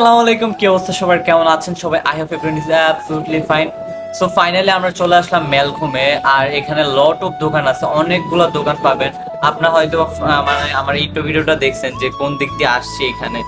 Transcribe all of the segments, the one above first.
আসসালামু আলাইকুম, কি অবস্থা সবার? কেমন আছেন সবাই? I have everything is absolutely fine so finally আমরা চলে আসলাম মেলঘুমে আর এখানে লট অফ দোকান আছে, অনেকগুলো দোকান পাবেন। আপনারা হয়তো মানে আমার ইউটিউব ভিডিওটা দেখছেন যে কোন দিক দিয়ে আসছে এখানে।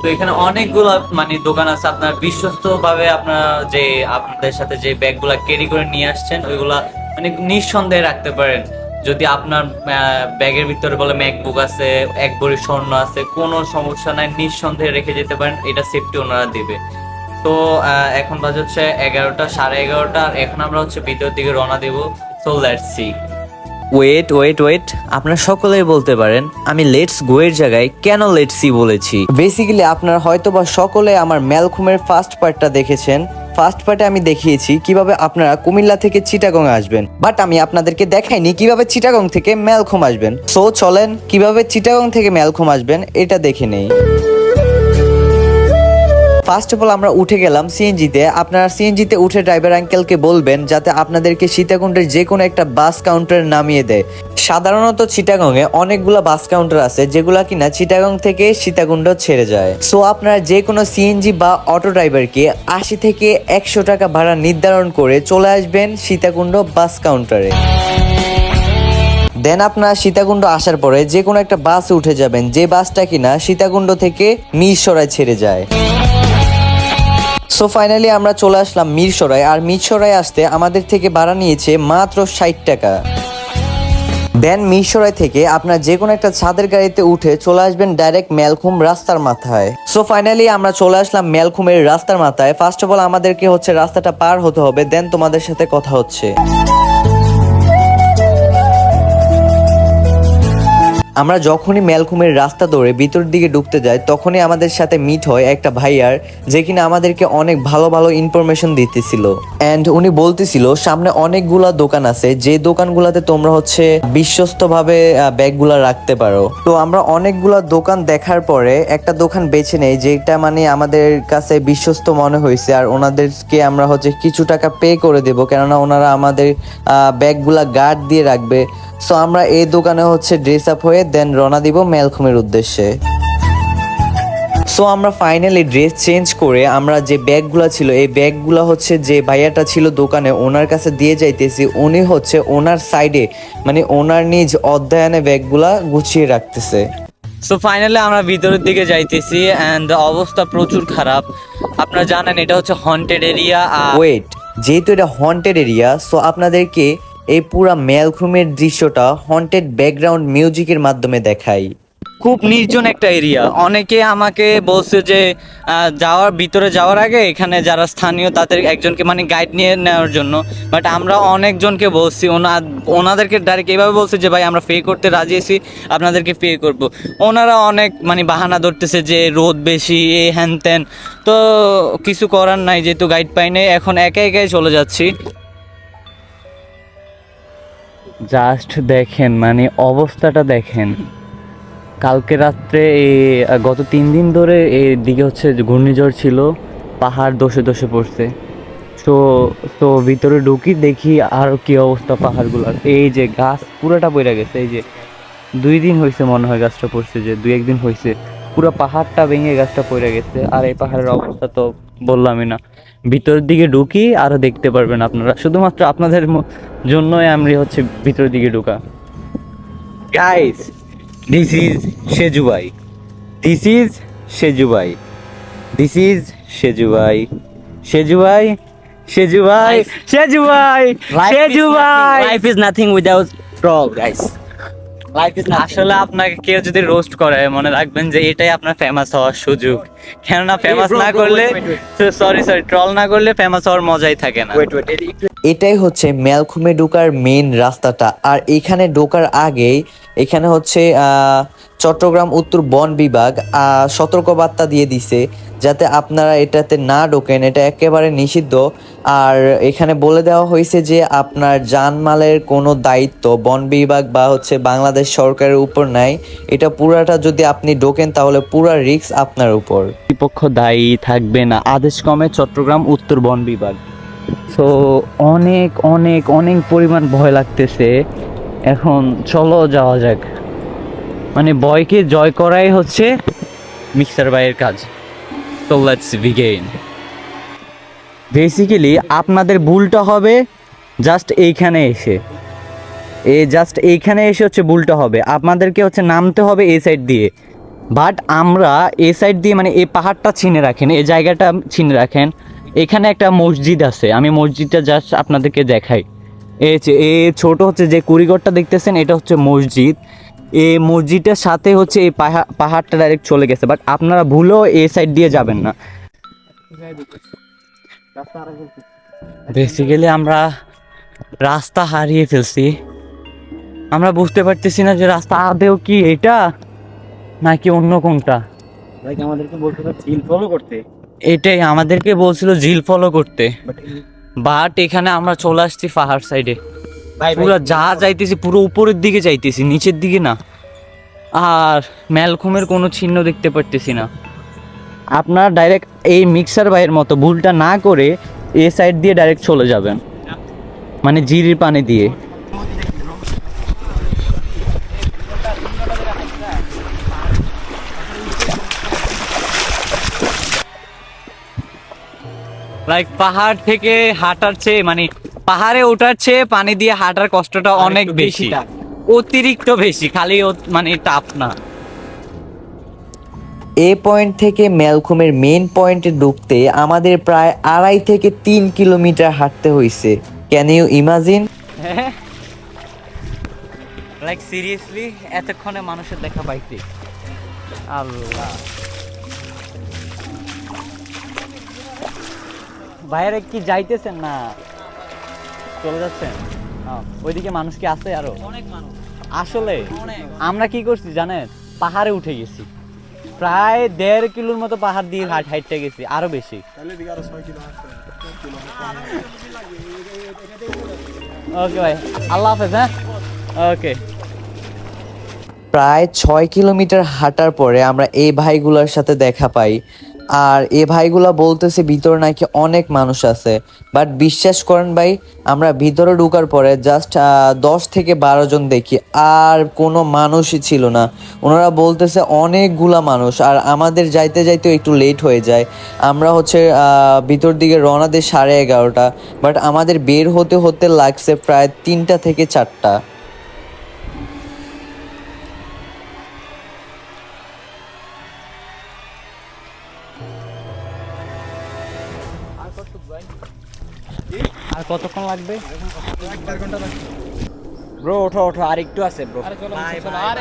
তো এখানে অনেকগুলো মানে দোকান আছে। আপনার বিশ্বস্ত ভাবে আপনার যে, আপনাদের সাথে যে ব্যাগগুলা ক্যারি করে নিয়ে আসছেন, ওইগুলা মানে নিঃসন্দেহে রাখতে পারেন। যদি আপনার ব্যাগের ভিতরে বলে ম্যাকবুক আছে, এক ভরি স্বর্ণ আছে, কোনো সমস্যা নাই, নিঃসন্দেহে রেখে যেতে পারেন, এটা সেফটি ওনারা দিবে। তো এখন বাজে হচ্ছে এগারোটা, সাড়ে এগারোটা, আর এখন আমরা হচ্ছে ভিতরের দিকে রওনা দেবো। So let's see wait wait wait আপনারা সকলেই বলতে পারেন, আমি লেটস গো এর জায়গায় কেন লেটস বলেছি? বেসিক্যালি আপনারা হয়তো বা সকলে আমার ম্যালখুমের ফার্স্ট পার্টটা দেখেছেন। ফার্স্ট পার্টে আমি দেখিয়েছি কীভাবে আপনারা কুমিল্লা থেকে চিটাগং আসবেন। বাট আমি আপনাদেরকে দেখাইনি কীভাবে চিটাগং থেকে ম্যালখম আসবেন। সো চলেন কীভাবে চিটাগং থেকে ম্যালখম আসবেন, এটা দেখে নেই। ফার্স্ট অফ অল আমরা উঠে গেলাম সিএনজিতে আপনারা সিএনজিতে উঠে ড্রাইভার আঙ্কেলকে বলবেন, যাতে আপনাদেরকে সীতাকুণ্ডের যে কোনো একটা বাস কাউন্টারে নামিয়ে দেয়। সাধারণত চিটাগংয়ে অনেকগুলো বাস কাউন্টার আছে, যেগুলা কিনা চিটাগং থেকে সীতাকুণ্ড ছেড়ে যায়। সো আপনারা যে কোনো সিএনজি বা অটো ড্রাইভারকে আশি থেকে একশো টাকা ভাড়া নির্ধারণ করে চলে আসবেন সীতাকুণ্ড বাস কাউন্টারে দেন আপনার সীতাকুণ্ড আসার পরে যে কোনো একটা বাসে উঠে যাবেন, যে বাসটা কিনা সীতাকুণ্ড থেকে মিরসরাই ছেড়ে যায়। সো ফাইনালি আমরা চলে আসলাম মিরসরাই, আর মিরসরাই আসতে আমাদের থেকে ভাড়া নিয়েছে মাত্র ষাট টাকা। দেন মিরসরাই থেকে আপনার যে কোনো একটা ছাদের গাড়িতে উঠে চলে আসবেন ডাইরেক্ট মেলখুম রাস্তার মাথায়। সো ফাইনালি আমরা চলে আসলাম মেলখুমের রাস্তার মাথায়। ফার্স্ট অফ অল আমাদেরকে হচ্ছে রাস্তাটা পার হতে হবে দেন তোমাদের সাথে কথা হচ্ছে। আমরা যখনই ম্যালকুমের রাস্তা ধরে ভিতর দিকে ঢুকতে যাই, তখনই আমাদের সাথে মিট হয় একটা ভাইয়ার, যে কিনা আমাদেরকে অনেক ভালো ভালো ইনফরমেশন দিতেছিল। অ্যান্ড উনি বলতেছিল, সামনে অনেকগুলা দোকান আছে, যে দোকানগুলাতে তোমরা হচ্ছে বিশ্বস্তভাবে ব্যাগগুলা রাখতে পারো। তো আমরা অনেকগুলা দোকান দেখার পরে একটা দোকান বেছে নেই, যেটা মানে আমাদের কাছে বিশ্বস্ত মনে হয়েছে, আর ওনাদেরকে আমরা হচ্ছে কিছু টাকা পে করে দেব, কেননা ওনারা আমাদের ব্যাগগুলা গার্ড দিয়ে রাখবে। সো আমরা এই দোকানে হচ্ছে ড্রেস আপ হয়ে দেন রওনা দিব মেলখুমের উদ্দেশ্যে। সো আমরা ফাইনালি ড্রেস চেঞ্জ করে আমরা যে ব্যাগগুলো ছিল এই ব্যাগগুলো হচ্ছে যে ভাইয়াটা ছিল দোকানে ওনার কাছে দিয়ে যাইতেছি। উনি হচ্ছে ওনার সাইডে মানে ওনার নিজ অধ্যয়নে ব্যাগগুলা গুছিয়ে রাখতেছে। সো ফাইনালি আমরা ভিতরের দিকে যাইতেছি অ্যান্ড অবস্থা প্রচুর খারাপ। আপনারা জানেন এটা হচ্ছে হন্টেড এরিয়া ওয়েট যেহেতু এটা হন্টেড এরিয়া সো আপনাদেরকে এই পুরা মেলখুমের দৃশ্যটা হন্টেড ব্যাকগ্রাউন্ড মিউজিকের মাধ্যমে দেখাই খুব নির্জন একটা এরিয়া অনেকে আমাকে বলছে যে যাওয়ার, ভিতরে যাওয়ার আগে এখানে যারা স্থানীয়, তাদের একজনকে মানে গাইড নিয়ে নেওয়ার জন্য। বাট আমরা অনেকজনকে বলছি, ওনা, ওনাদেরকে ডাইরেক্ট এইভাবে বলছে যে, ভাই, আমরা পে করতে রাজি আছি, আপনাদেরকে পে করব। ওনারা অনেক মানে বাহানা ধরতেছে যে, রোদ বেশি, এ হ্যান ত্যান। তো কিছু করার নাই, যেহেতু গাইড পাই নাই, এখন একা একাই চলে যাচ্ছি। জাস্ট দেখেন মানে অবস্থাটা দেখেন। কালকে রাত্রে এই গত তিন দিন ধরে এই দিকে হচ্ছে ঘূর্ণিঝড় ছিল, পাহাড় দোষে দোষে পড়ছে। তো তো ভিতরে ঢুকি দেখি আর কি অবস্থা পাহাড়গুলোর। এই যে গাছ পুরোটা পড়ে গেছে, এই যে দুই দিন হয়েছে মনে হয় গাছটা পড়ছে যে, দুই একদিন হয়েছে পুরো পাহাড়টা ভেঙে গাছটা পড়ে গেছে, আর এই পাহাড়ের অবস্থা তো বললামই না। ভিতরের দিকে ঢুকি আরও দেখতে পারবেন আপনারা। শুধুমাত্র আপনাদের জন্যই আমি হচ্ছে ভিতরের দিকে ঢুকা। গাইস দিস ইজ সেজু সেজুবাই দিস ইজ সেজুবাই দিস ইজ সেজুবাই সেজুবাই সেজুবাই সেজুবাই সেজুবাই Life is nothing without troll, guys. Life is nothing. আসলে আপনাকে কেউ যদি রোস্ট করে মনে রাখবেন যে এটাই আপনার ফেমাস হওয়ার সুযোগ। কেননা ফেমাস না করলে সরি সরি ট্রল না করলে ফেমাস হওয়ার মজাই থাকে না. এটাই হচ্ছে মেলখুমে ঢোকার মেন রাস্তাটা। আর এখানে ঢোকার আগেই এখানে হচ্ছে চট্টগ্রাম উত্তর বন বিভাগ আহ, সতর্কবার্তা দিয়ে দিছে যাতে আপনারা এটাতে না ঢোকেন। এটা একেবারে নিষিদ্ধ। আর এখানে বলে দেওয়া হয়েছে যে আপনার জানমালের কোনো দায়িত্ব বন বিভাগ বা হচ্ছে বাংলাদেশ সরকারের উপর নাই। এটা পুরাটা যদি আপনি ঢোকেন তাহলে পুরা রিক্স আপনার উপর। কর্তৃপক্ষ দায়ী থাকবে না। আদেশ কমে চট্টগ্রাম উত্তর বন বিভাগ। সো অনেক অনেক অনেক পরিমাণ ভয় লাগতেছে। এখন চলো যাওয়া যাক। মানে বয়কে জয় করাই হচ্ছে মিক্সার বাইয়ের কাজ। তো লেটস বিগেইন বেসিক্যালি আপনাদের ভুলটা হবে জাস্ট এইখানে এসে। এ জাস্ট এইখানে এসে হচ্ছে ভুলটা হবে। আপনাদেরকে হচ্ছে নামতে হবে এই সাইড দিয়ে। বাট আমরা এ সাইড দিয়ে মানে এই পাহাড়টা চিনে রাখেন এই জায়গাটা চিনে রাখেন। এখানে একটা মসজিদ আছে, আমি মসজিদটা জাস্ট আপনাদেরকে দেখাই। যে এ ছোট হচ্ছে যে কুড়িগড়টা দেখতেছেন, এটা হচ্ছে মসজিদ। এ মসজিদের সাথে হচ্ছে এই পাহাড় পাহাড়টা ডাইরেক্ট চলে গেছে বাট আপনারা ভুলেও এ সাইড দিয়ে যাবেন না। বেসিক্যালি আমরা রাস্তা হারিয়ে ফেলছি। আমরা বুঝতে পারতেছি না যে রাস্তা আদেও কি এটা? নাকি অন্য কোনটা? ভাই আমাদেরকে বলতে চিল ফলো করতে। এটাই আমাদেরকে বলছিল ঝিল ফলো করতে। বাট এখানে আমরা চলে আসছি পাহাড় সাইডে ভাই পুরো যা যাইতেছি পুরো উপরের দিকে যাইতেছি নিচের দিকে না। আর ম্যালখুমের কোনো চিহ্ন দেখতে পারতেছি না। আপনারা ডাইরেক্ট এই মিক্সার বাইয়ের মতো ভুলটা না করে এ সাইড দিয়ে ডাইরেক্ট চলে যাবেন। মানে জিরির পানি দিয়ে। লাইক পাহাড় থেকে হাঁটার চেয়ে মানে পাহাড়ে ওঠার চেয়ে পানি দিয়ে হাঁটার কষ্টটা অনেক বেশি। অতিরিক্ত বেশি খালি মানে টাফ না। এ পয়েন্ট থেকে ম্যালকুমের মেন পয়েন্টে ঢুকতে আমাদের প্রায় আড়াই থেকে তিন কিলোমিটার হাঁটতে হয়েছে can you imagine like seriously এতক্ষণে মানুষের দেখা পাইছি। আল্লাহ। বাইরে কি যাইতেছেন না চলে যাচ্ছেন? ওইদিকে মানুষ কি আছে আরও? অনেক মানুষ। আসলে আমরা কি করছি জানেন? পাহাড়ে উঠে গেছি। প্রায় দেড় কিলোর মতো পাহাড় দিয়ে হাট হাইটটা গেছি আরও বেশি। ওকে ভাই। আল্লাহ হাফেজ হ্যাঁ? ওকে প্রায় ছয় কিলোমিটার হাঁটার পরে আমরা এই ভাইগুলোর সাথে দেখা পাই। আর এ ভাইগুলা বলতেছে ভিতরে নাকি অনেক মানুষ আছে। বাট বিশ্বাস করেন ভাই, আমরা ভিতরে ঢুকার পরে জাস্ট দশ থেকে বারো জন দেখি, আর কোনো মানুষই ছিল না। ওনারা বলতেছে অনেকগুলা মানুষ, আর আমাদের যাইতে যাইতে একটু লেট হয়ে যায়। আমরা হচ্ছে ভিতর দিকে রওনা দিই সাড়ে এগারোটা বাট আমাদের বের হতে হতে লাগছে প্রায় তিনটা থেকে চারটা। আর কতক্ষণ লাগবে? ব্রো ওঠো ওঠো আর একটু আছে ব্রো। ভাই ভাই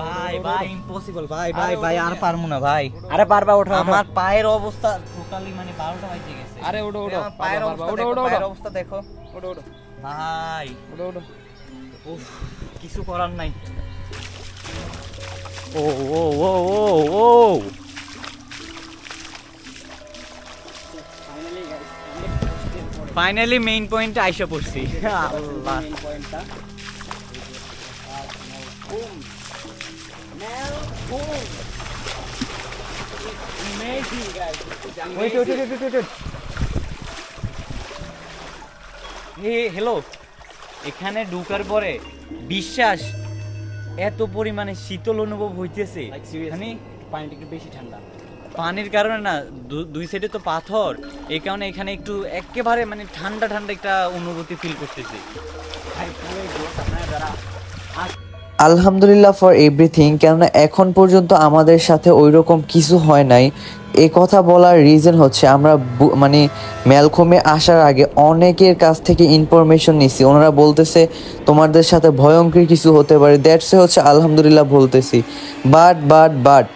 ভাই ভাই ইম্পসিবল ভাই ভাই ভাই আর পারমু না ভাই। আরে পারবা ওঠো আমার পায়ের অবস্থা টোটালি মানে বারোটা বাজে গেছে। আরে ওঠো ওঠো পায়ের অবস্থা ওঠো, দেখো, ওঠো, পায়ের অবস্থা দেখো। ওঠো ওঠো। ভাই। ওঠো ওঠো। উফ কিছু করার নাই। ও ও ও ও ও। ফাইনালি মেইন পয়েন্টে আইসা পড়ছি। আল্লাহ। পয়েন্টটা wait wait wait wait wait hello এখানে ঢুকার পরে বিশ্বাস এত পরিমাণে শীতল অনুভব হইতেছে। মানে পানিটা একটু বেশি ঠান্ডা। পানির কারণে না দুই সাইডে তো পাথর। এই কারণে এখানে একটু একেবারে মানে ঠান্ডা ঠান্ডা একটা অনুভূতি ফিল করতেছি। আলহামদুলিল্লাহ ফর এভরিথিং কেননা এখন পর্যন্ত আমাদের সাথে ওই রকম কিছু হয় নাই। এ কথা বলার রিজন হচ্ছে আমরা মানে ম্যালকমে আসার আগে অনেকের কাছ থেকে ইনফরমেশন নিছি। ওনারা বলতেছে, তোমাদের সাথে ভয়ঙ্কর কিছু হতে পারে। দ্যাটসে হচ্ছে আলহামদুলিল্লাহ বলতেছি। বাট বাট বাট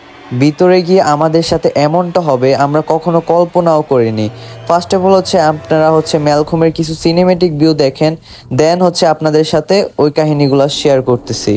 ভিতরে গিয়ে আমাদের সাথে এমনটা হবে, আমরা কখনো কল্পনাও করিনি। ফার্স্ট অফ অল হচ্ছে আপনারা হচ্ছে ম্যালকমের কিছু সিনেমেটিক ভিউ দেখেন দেন হচ্ছে আপনাদের সাথে ওই কাহিনীগুলো শেয়ার করতেছি।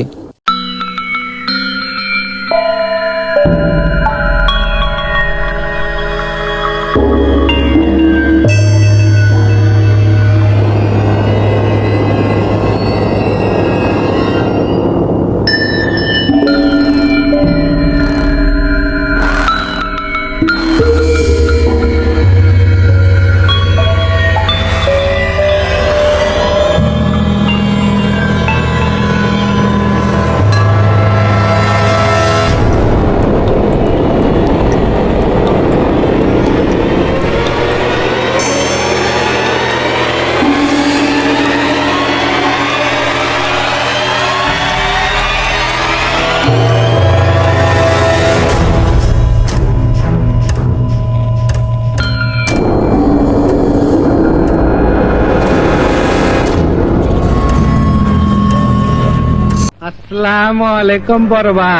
আসসালামু আলাইকুম বরবা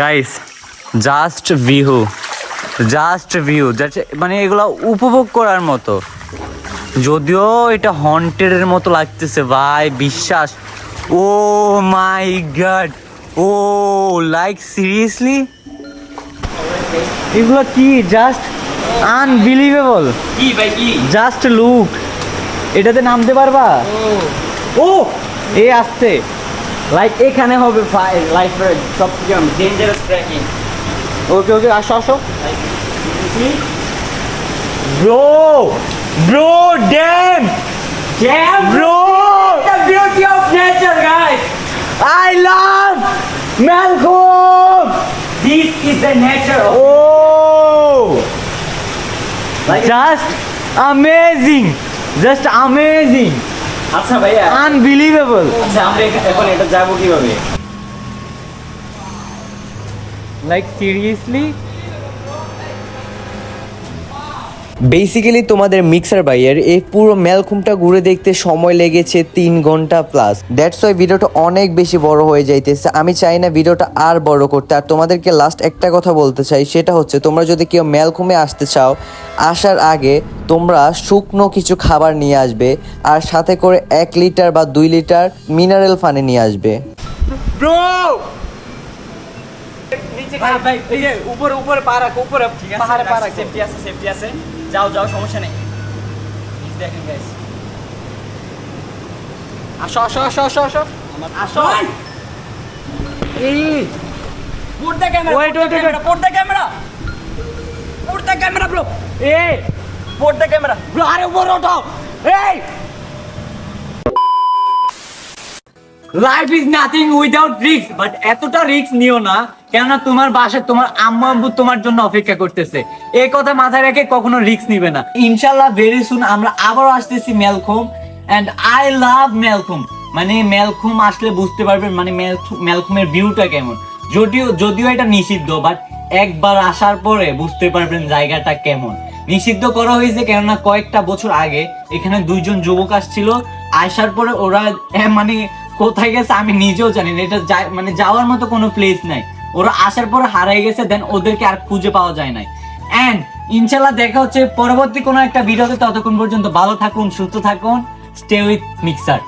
guys just view just view মানে এগুলো উপভোগ করার মতো। যদিও এটা হন্টেডের মতো লাগতেছে ভাই বিশ্বাস। Oh my god oh like seriously এগুলো কি? জাস্ট আনবিলিভেবল কি ভাই কি? জাস্ট লুক এটাতে নামতে পারবা? ও এ আসছে। লাইক এখানে হবে লাইফ সব থেকে ডেঞ্জারাস ট্রেকিং ওকে ওকে আসো আসো। Bro bro damn Damn, bro the beauty of nature, guys. I love Malcolm This is the nature of oh just amazing just amazing আচ্ছা ভাইয়া। আনবিলিভেবল আচ্ছা আমরা এখা- এখন এটা যাব কীভাবে? লাইক সিরিয়াসলি বেসিক্যালি তোমাদের মিক্সার বাইয়ের এই পুরো মেলকুমটা ঘুরে দেখতে সময় লেগেছে তিন ঘণ্টা প্লাস দ্যাটস ওয়াই ভিডিওটা অনেক বেশি বড় হয়ে যাইতেছে। আমি চাই না ভিডিওটা আর বড় করতে। আর তোমাদেরকে লাস্ট একটা কথা বলতে চাই সেটা হচ্ছে তোমরা যদি কেউ মেলকুমে আসতে চাও আসার আগে তোমরা শুকনো কিছু খাবার নিয়ে আসবে আর সাথে করে এক লিটার বা দুই লিটার মিনারেল পানি নিয়ে আসবে। ভাই ভাই এই যে উপরে উপরে পা রাখো উপরে। ঠিক আছে পাহাড়ে পা রাখো। সেফটি আছে সেফটি আছে। যাও যাও সমস্যা নেই। দেখেন গাইস আসো আসো আসো আসো আসো। আসো। এই! পড়তে ক্যামেরা ওয়েট ওয়েট ক্যামেরা পর্দা ক্যামেরা পড়তে ক্যামেরা ব্রো এই! পড়তে ক্যামেরা ব্রো আরে উপরে ওঠো এই life is nothing without risk but এতটা রিস্ক নিও না, কেননা তোমার বাসায় তোমার আম্মু আব্বু তোমার জন্য অপেক্ষা করতেছে। এই কথা মাথায় রেখে কখনো রিস্ক নিবে না। ইনশাল্লাহ ভেরি সুন আমরা আবারও আসতেছি Melkhum and I love Melkhum মানে মেলখুম আসলে বুঝতে পারবেন মানে মেলখু- মেলখুমের ভিউটা কেমন। যদিও যদিও এটা নিষিদ্ধ বাট একবার আসার পরে বুঝতে পারবেন জায়গাটা কেমন। নিষিদ্ধ করা হয়েছে কেননা কয়েকটা বছর আগে এখানে দুইজন যুবক আসছিল, আসার পরে ওরা মানে কোথায় গেছে আমি নিজেও জানি না। এটা মানে যাওয়ার মতো কোনো প্লেস নাই। ওরা আসার পর হারাই গেছে দেন ওদেরকে আর খুঁজে পাওয়া যায় নাই। অ্যান্ড ইনশাল্লাহ দেখা হচ্ছে পরবর্তী কোনো একটা ভিডিওতে। ততক্ষণ পর্যন্ত ভালো থাকুন, সুস্থ থাকুন স্টে উইথ মিক্সার